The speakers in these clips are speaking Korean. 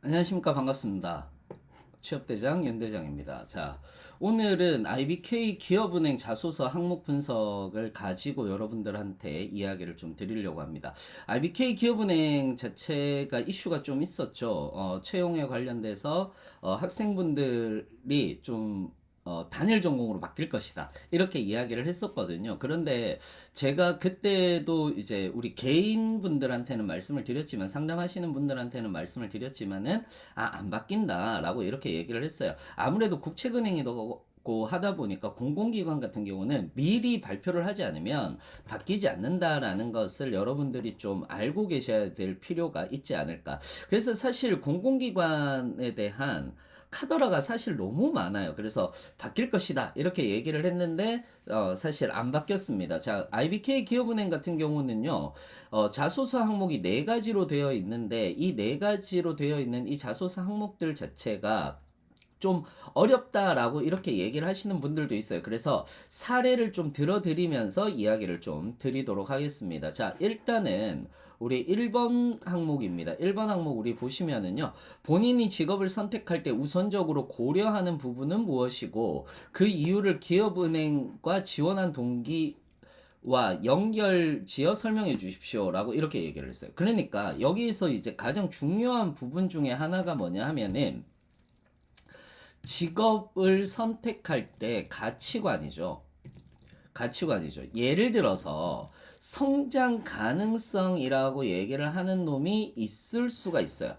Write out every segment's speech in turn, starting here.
안녕하십니까 반갑습니다. 취업대장 연대장입니다. 자 오늘은 IBK 기업은행 자소서 항목 분석을 가지고 여러분들한테 이야기를 좀 드리려고 합니다. IBK 기업은행 자체가 이슈가 좀 있었죠. 어, 채용에 관련돼서 어, 학생분들이 좀 어, 단일 전공으로 바뀔 것이다. 이렇게 이야기를 했었거든요. 그런데 제가 그때도 이제 우리 개인분들한테는 말씀을 드렸지만 상담하시는 분들한테는 말씀을 드렸지만은 아, 안 바뀐다라고 이렇게 얘기를 했어요. 아무래도 국책은행이도 고 하다 보니까 공공기관 같은 경우는 미리 발표를 하지 않으면 바뀌지 않는다라는 것을 여러분들이 좀 알고 계셔야 될 필요가 있지 않을까. 그래서 사실 공공기관에 대한 카더라가 사실 너무 많아요. 그래서 바뀔 것이다. 이렇게 얘기를 했는데, 어, 사실 안 바뀌었습니다. 자, IBK 기업은행 같은 경우는요, 어, 자소서 항목이 네 가지로 되어 있는데, 이 네 가지로 되어 있는 이 자소서 항목들 자체가 좀 어렵다라고 이렇게 얘기를 하시는 분들도 있어요. 그래서 사례를 좀 들어드리면서 이야기를 좀 드리도록 하겠습니다. 자, 일단은 우리 1번 항목입니다. 1번 항목 우리 보시면은요. 본인이 직업을 선택할 때 우선적으로 고려하는 부분은 무엇이고 그 이유를 기업은행과 지원한 동기 와 연결 지어 설명해 주십시오라고 이렇게 얘기를 했어요. 그러니까 여기에서 이제 가장 중요한 부분 중에 하나가 뭐냐 하면은 직업을 선택할 때 가치관이죠. 가치관이죠. 예를 들어서 성장 가능성이라고 얘기를 하는 놈이 있을 수가 있어요.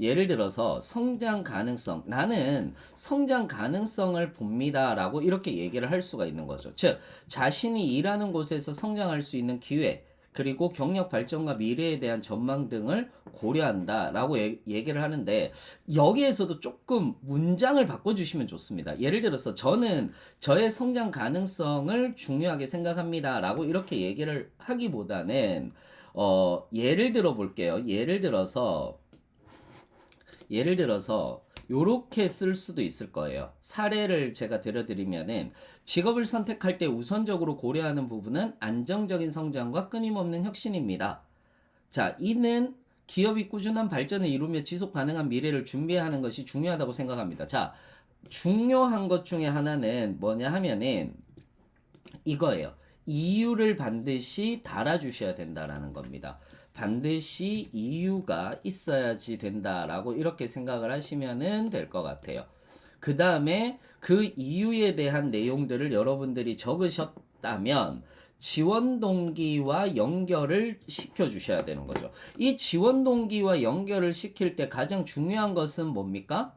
예를 들어서 성장 가능성 나는 성장 가능성을 봅니다라고 이렇게 얘기를 할 수가 있는 거죠. 즉 자신이 일하는 곳에서 성장할 수 있는 기회 그리고 경력 발전과 미래에 대한 전망 등을 고려한다라고 예, 얘기를 하는데 여기에서도 조금 문장을 바꿔주시면 좋습니다. 예를 들어서 저는 저의 성장 가능성을 중요하게 생각합니다라고 이렇게 얘기를 하기보다는 어, 예를 들어 볼게요. 예를 들어서 예를 들어서 요렇게 쓸 수도 있을 거예요. 사례를 제가 들어드리면은 직업을 선택할 때 우선적으로 고려하는 부분은 안정적인 성장과 끊임없는 혁신입니다. 자, 이는 기업이 꾸준한 발전을 이루며 지속 가능한 미래를 준비하는 것이 중요하다고 생각합니다. 자, 중요한 것 중에 하나는 뭐냐 하면은 이거예요. 이유를 반드시 달아주셔야 된다라는 겁니다. 반드시 이유가 있어야지 된다라고 이렇게 생각을 하시면은 될것 같아요. 그 다음에 그 이유에 대한 내용들을 여러분들이 적으셨다면 지원 동기와 연결을 시켜 주셔야 되는 거죠. 이 지원 동기와 연결을 시킬 때 가장 중요한 것은 뭡니까?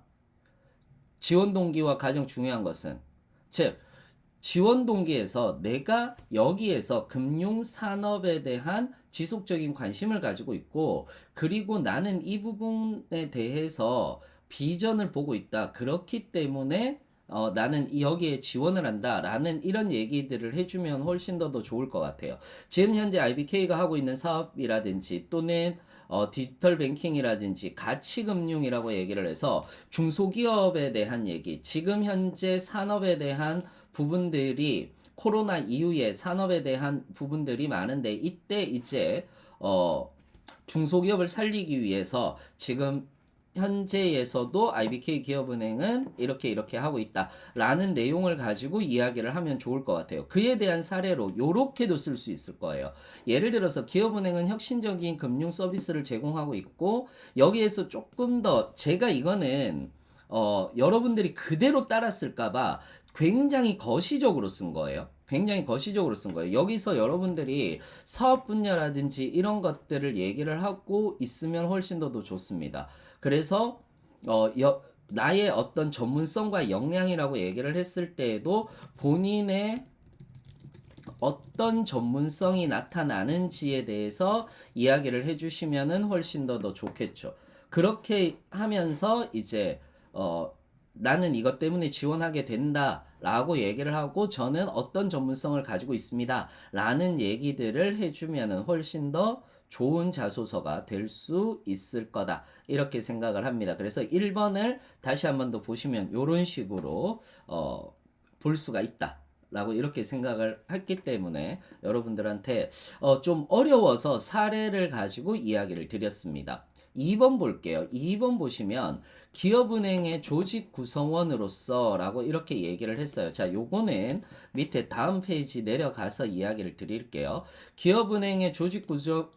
지원 동기와 가장 중요한 것은 즉 지원 동기에서 내가 여기에서 금융 산업에 대한 지속적인 관심을 가지고 있고 그리고 나는 이 부분에 대해서 비전을 보고 있다. 그렇기 때문에 어, 나는 여기에 지원을 한다 라는 이런 얘기들을 해주면 훨씬 더 더 좋을 것 같아요. 지금 현재 IBK가 하고 있는 사업이라든지 또는 어, 디지털 뱅킹이라든지 가치금융이라고 얘기를 해서 중소기업에 대한 얘기, 지금 현재 산업에 대한 부분들이 코로나 이후에 산업에 대한 부분들이 많은데 이때 이제 어 중소기업을 살리기 위해서 지금 현재에서도 IBK 기업은행은 이렇게 이렇게 하고 있다라는 내용을 가지고 이야기를 하면 좋을 것 같아요. 그에 대한 사례로 요렇게도 쓸 수 있을 거예요. 예를 들어서 기업은행은 혁신적인 금융 서비스를 제공하고 있고 여기에서 조금 더 제가 이거는 어 여러분들이 그대로 따랐을까봐 굉장히 거시적으로 쓴 거예요. 굉장히 거시적으로 쓴 거예요. 여기서 여러분들이 사업 분야라든지 이런 것들을 얘기를 하고 있으면 훨씬 더, 더 좋습니다. 그래서 어, 여, 나의 어떤 전문성과 역량이라고 얘기를 했을 때에도 본인의 어떤 전문성이 나타나는지에 대해서 이야기를 해주시면은 훨씬 더 더 좋겠죠. 그렇게 하면서 이제 어, 나는 이것 때문에 지원하게 된다. 라고 얘기를 하고 저는 어떤 전문성을 가지고 있습니다. 라는 얘기들을 해주면 훨씬 더 좋은 자소서가 될 수 있을 거다. 이렇게 생각을 합니다. 그래서 1번을 다시 한 번 더 보시면 이런 식으로 어, 볼 수가 있다. 라고 이렇게 생각을 했기 때문에 여러분들한테 어, 좀 어려워서 사례를 가지고 이야기를 드렸습니다. 2번 볼게요. 2번 보시면 기업은행의 조직 구성원으로서 라고 이렇게 얘기를 했어요. 자, 요거는 밑에 다음 페이지 내려가서 이야기를 드릴게요. 기업은행의 조직 구성,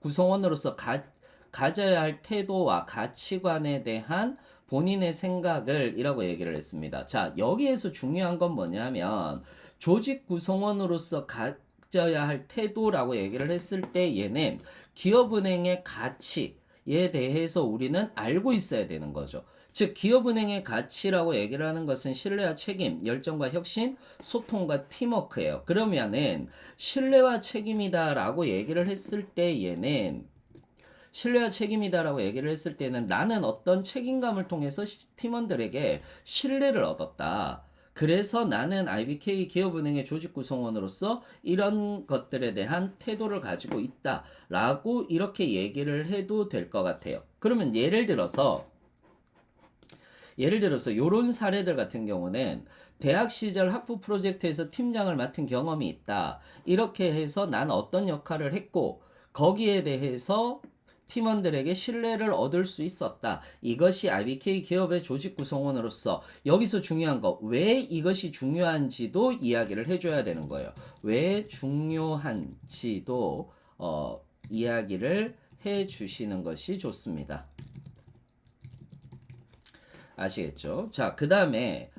구성원으로서 가, 가져야 할 태도와 가치관에 대한 본인의 생각을 이라고 얘기를 했습니다. 자, 여기에서 중요한 건 뭐냐면 조직 구성원으로서 가져야 할 태도라고 얘기를 했을 때 얘는 기업은행의 가치 에 대해서 우리는 알고 있어야 되는 거죠. 즉 기업은행의 가치라고 얘기를 하는 것은 신뢰와 책임, 열정과 혁신, 소통과 팀워크예요. 그러면은 신뢰와 책임이다라고 얘기를 했을 때 얘는 신뢰와 책임이다라고 얘기를 했을 때는 나는 어떤 책임감을 통해서 시- 팀원들에게 신뢰를 얻었다. 그래서 나는 IBK 기업은행의 조직 구성원으로서 이런 것들에 대한 태도를 가지고 있다. 라고 이렇게 얘기를 해도 될 것 같아요. 그러면 예를 들어서 예를 들어서 요런 사례들 같은 경우는 대학 시절 학부 프로젝트에서 팀장을 맡은 경험이 있다. 이렇게 해서 난 어떤 역할을 했고 거기에 대해서 팀원들에게 신뢰를 얻을 수 있었다. 이것이 IBK 기업의 조직 구성원으로서 여기서 중요한 거 왜 이것이 중요한지도 이야기를 해줘야 되는 거예요. 왜 중요한지도 어, 이야기를 해주시는 것이 좋습니다. 아시겠죠? 자, 그 다음에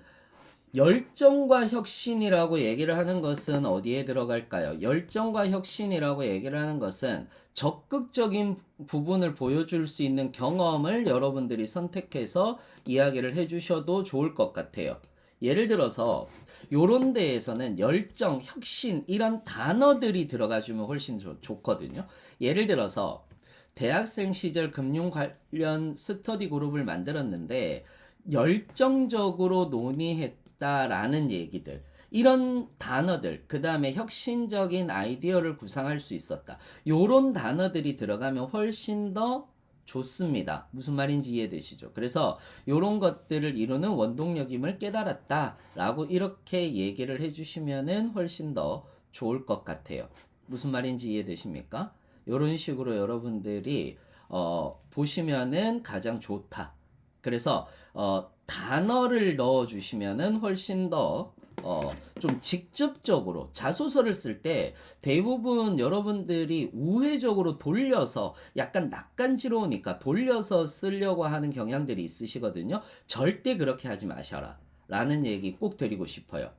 열정과 혁신이라고 얘기를 하는 것은 어디에 들어갈까요? 열정과 혁신이라고 얘기를 하는 것은 적극적인 부분을 보여줄 수 있는 경험을 여러분들이 선택해서 이야기를 해주셔도 좋을 것 같아요. 예를 들어서 요런 데에서는 열정, 혁신 이런 단어들이 들어가주면 훨씬 좋, 좋거든요. 예를 들어서 대학생 시절 금융 관련 스터디 그룹을 만들었는데 열정적으로 논의했 다라는 얘기들. 이런 단어들, 그 다음에 혁신적인 아이디어를 구상할 수 있었다. 요런 단어들이 들어가면 훨씬 더 좋습니다. 무슨 말인지 이해되시죠? 그래서 요런 것들을 이루는 원동력임을 깨달았다. 라고 이렇게 얘기를 해주시면은 훨씬 더 좋을 것 같아요. 무슨 말인지 이해되십니까? 요런 식으로 여러분들이 어, 보시면은 가장 좋다. 그래서 어, 단어를 넣어 주시면은 훨씬 더 어, 좀 직접적으로 자소서를 쓸 때 대부분 여러분들이 우회적으로 돌려서 약간 낯간지러우니까 돌려서 쓰려고 하는 경향들이 있으시거든요. 절대 그렇게 하지 마셔라. 라는 얘기 꼭 드리고 싶어요.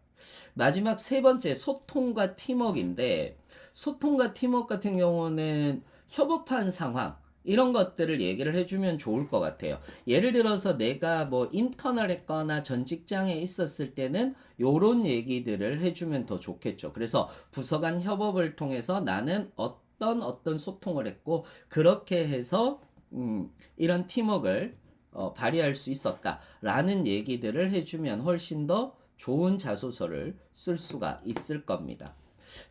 마지막 세 번째 소통과 팀워크인데 소통과 팀워크 같은 경우는 협업한 상황 이런 것들을 얘기를 해주면 좋을 것 같아요. 예를 들어서 내가 뭐 인턴을 했거나 전 직장에 있었을 때는 요런 얘기들을 해주면 더 좋겠죠. 그래서 부서 간 협업을 통해서 나는 어떤 어떤 소통을 했고 그렇게 해서 음, 이런 팀워크를 어, 발휘할 수 있었다라는 얘기들을 해주면 훨씬 더 좋은 자소서를 쓸 수가 있을 겁니다.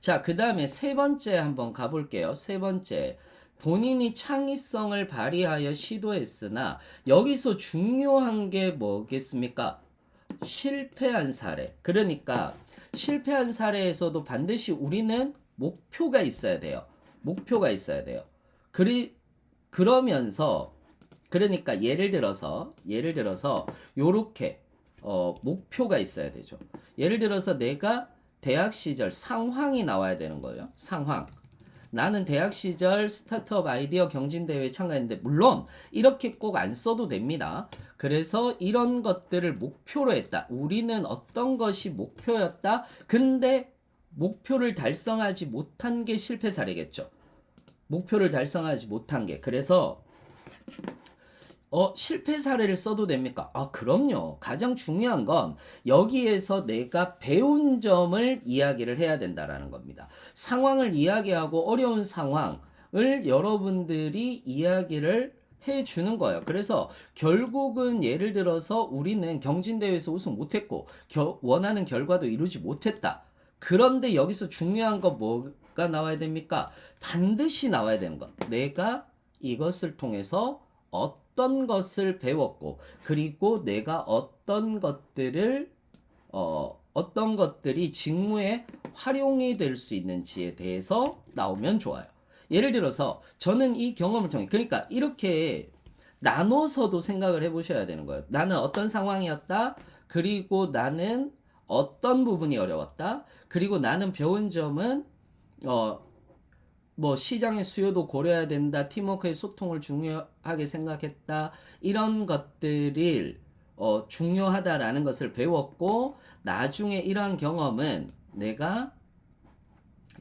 자, 그 다음에 세 번째 한번 가볼게요. 세 번째. 본인이 창의성을 발휘하여 시도했으나 여기서 중요한 게 뭐겠습니까? 실패한 사례. 그러니까 실패한 사례에서도 반드시 우리는 목표가 있어야 돼요. 목표가 있어야 돼요. 그리 그러면서 그러니까 예를 들어서 예를 들어서 요렇게 어, 목표가 있어야 되죠. 예를 들어서 내가 대학 시절 상황이 나와야 되는 거예요. 상황. 나는 대학 시절 스타트업 아이디어 경진대회에 참가했는데, 물론 이렇게 꼭 안 써도 됩니다. 그래서 이런 것들을 목표로 했다. 우리는 어떤 것이 목표였다. 근데 목표를 달성하지 못한 게 실패 사례겠죠. 목표를 달성하지 못한 게. 그래서 어, 실패 사례를 써도 됩니까? 아, 그럼요. 가장 중요한 건 여기에서 내가 배운 점을 이야기를 해야 된다라는 겁니다. 상황을 이야기하고 어려운 상황을 여러분들이 이야기를 해 주는 거예요. 그래서 결국은 예를 들어서 우리는 경진대회에서 우승 못했고 겨- 원하는 결과도 이루지 못했다. 그런데 여기서 중요한 건 뭐가 나와야 됩니까? 반드시 나와야 되는 것. 내가 이것을 통해서 어떤 것을 배웠고 그리고 내가 어떤 것들을 어 어떤 것들이 직무에 활용이 될 수 있는지에 대해서 나오면 좋아요. 예를 들어서 저는 이 경험을 통해 그러니까 이렇게 나눠서도 생각을 해보셔야 되는 거예요. 나는 어떤 상황이었다. 그리고 나는 어떤 부분이 어려웠다. 그리고 나는 배운 점은 어, 뭐 시장의 수요도 고려해야 된다. 팀워크의 소통을 중요하게 생각했다. 이런 것들을 어, 중요하다라는 것을 배웠고 나중에 이러한 경험은 내가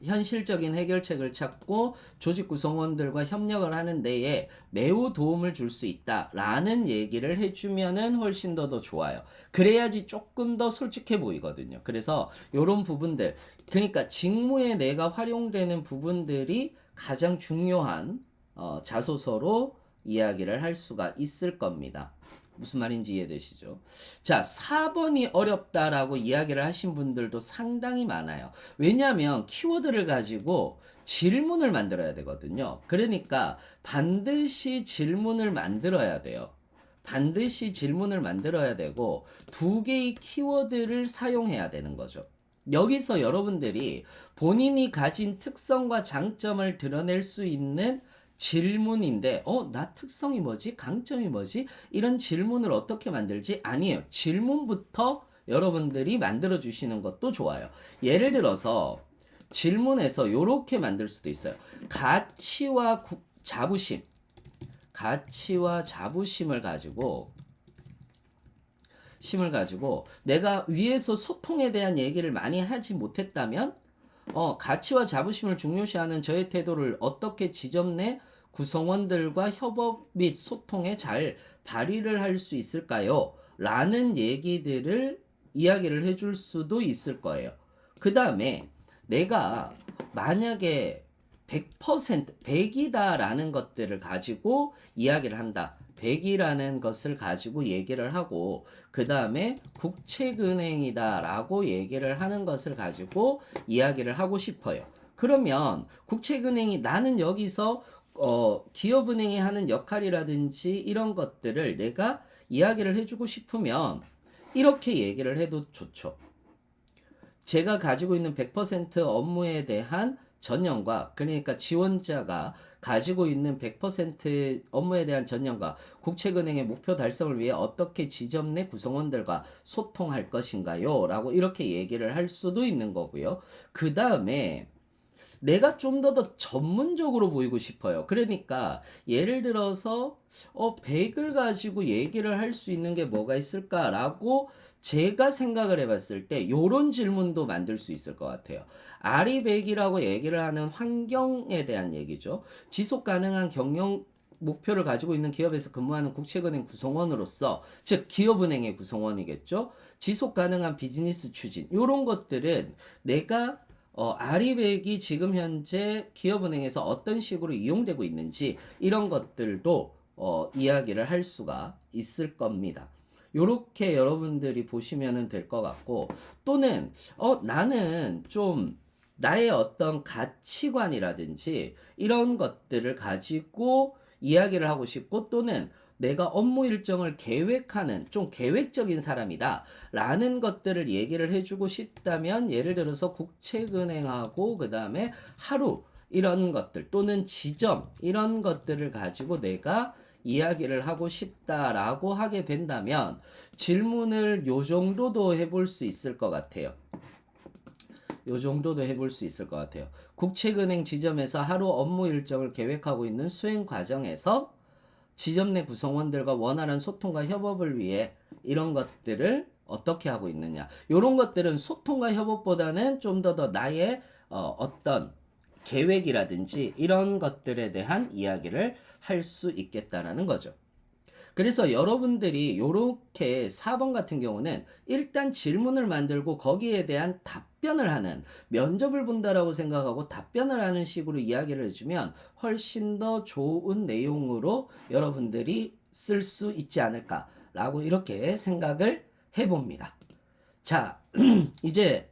현실적인 해결책을 찾고 조직 구성원들과 협력을 하는 데에 매우 도움을 줄 수 있다라는 얘기를 해주면은 훨씬 더 더 좋아요. 그래야지 조금 더 솔직해 보이거든요. 그래서 이런 부분들, 그러니까 직무에 내가 활용되는 부분들이 가장 중요한 어, 자소서로 이야기를 할 수가 있을 겁니다. 무슨 말인지 이해되시죠? 자, 4번이 어렵다라고 이야기를 하신 분들도 상당히 많아요. 왜냐하면 키워드를 가지고 질문을 만들어야 되거든요. 그러니까 반드시 질문을 만들어야 돼요. 반드시 질문을 만들어야 되고 두 개의 키워드를 사용해야 되는 거죠. 여기서 여러분들이 본인이 가진 특성과 장점을 드러낼 수 있는 질문인데, 어, 나 특성이 뭐지? 강점이 뭐지? 이런 질문을 어떻게 만들지? 아니에요. 질문부터 여러분들이 만들어 주시는 것도 좋아요. 예를 들어서 질문에서 이렇게 만들 수도 있어요. 가치와 구, 자부심. 가치와 자부심을 가지고 심을 가지고 내가 위에서 소통에 대한 얘기를 많이 하지 못했다면 어, 가치와 자부심을 중요시하는 저의 태도를 어떻게 지점 내 구성원들과 협업 및 소통에 잘 발휘를 할 수 있을까요? 라는 얘기들을 이야기를 해줄 수도 있을 거예요. 그 다음에 내가 만약에 100% 100이다라는 것들을 가지고 이야기를 한다. 100이라는 것을 가지고 얘기를 하고 그 다음에 국책은행이다라고 얘기를 하는 것을 가지고 이야기를 하고 싶어요. 그러면 국책은행이 나는 여기서 어, 기업은행이 하는 역할이라든지 이런 것들을 내가 이야기를 해주고 싶으면 이렇게 얘기를 해도 좋죠. 제가 가지고 있는 100% 업무에 대한 전형과 그러니까 지원자가 가지고 있는 100% 업무에 대한 전형과 국책은행의 목표 달성을 위해 어떻게 지점 내 구성원들과 소통할 것인가요? 라고 이렇게 얘기를 할 수도 있는 거고요. 그 다음에 내가 좀 더 더 전문적으로 보이고 싶어요. 그러니까 예를 들어서 어 100을 가지고 얘기를 할 수 있는 게 뭐가 있을까라고 제가 생각을 해봤을 때 요런 질문도 만들 수 있을 것 같아요. 아리백이라고 얘기를 하는 환경에 대한 얘기죠. 지속 가능한 경영 목표를 가지고 있는 기업에서 근무하는 국책은행 구성원으로서 즉 기업은행의 구성원이겠죠. 지속 가능한 비즈니스 추진 요런 것들은 내가 어, 아리백이 지금 현재 기업은행에서 어떤 식으로 이용되고 있는지 이런 것들도 어, 이야기를 할 수가 있을 겁니다. 요렇게 여러분들이 보시면 될 것 같고 또는 어 나는 좀 나의 어떤 가치관이라든지 이런 것들을 가지고 이야기를 하고 싶고 또는 내가 업무 일정을 계획하는 좀 계획적인 사람이다 라는 것들을 얘기를 해주고 싶다면 예를 들어서 국책은행하고 그 다음에 하루 이런 것들 또는 지점 이런 것들을 가지고 내가 이야기를 하고 싶다라고 하게 된다면 질문을 요 정도도 해볼 수 있을 것 같아요. 요 정도도 해볼 수 있을 것 같아요. 국책은행 지점에서 하루 업무 일정을 계획하고 있는 수행 과정에서 지점 내 구성원들과 원활한 소통과 협업을 위해 이런 것들을 어떻게 하고 있느냐. 이런 것들은 소통과 협업보다는 좀 더더 나의 어, 어떤 계획이라든지 이런 것들에 대한 이야기를 할 수 있겠다라는 거죠. 그래서 여러분들이 이렇게 4번 같은 경우는 일단 질문을 만들고 거기에 대한 답변을 하는 면접을 본다라고 생각하고 답변을 하는 식으로 이야기를 해주면 훨씬 더 좋은 내용으로 여러분들이 쓸 수 있지 않을까라고 이렇게 생각을 해봅니다. 자, 이제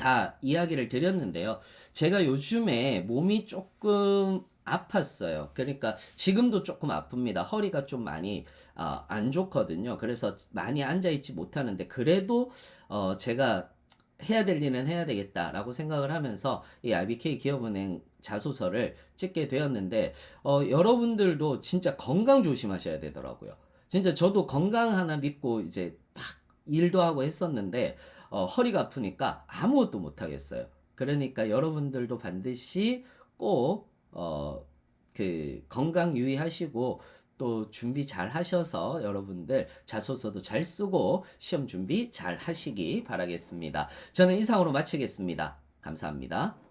다 이야기를 드렸는데요. 제가 요즘에 몸이 조금 아팠어요. 그러니까 지금도 조금 아픕니다. 허리가 좀 많이 아, 안 좋거든요. 그래서 많이 앉아 있지 못하는데 그래도 어, 제가 해야 될 일은 해야 되겠다라고 생각을 하면서 이 IBK 기업은행 자소서를 찍게 되었는데 어, 여러분들도 진짜 건강 조심하셔야 되더라고요. 진짜 저도 건강 하나 믿고 이제 막 일도 하고 했었는데 어, 허리가 아프니까 아무것도 못 하겠어요. 그러니까 여러분들도 반드시 꼭 어, 그 건강 유의하시고 또 준비 잘 하셔서 여러분들 자소서도 잘 쓰고 시험 준비 잘 하시기 바라겠습니다. 저는 이상으로 마치겠습니다. 감사합니다.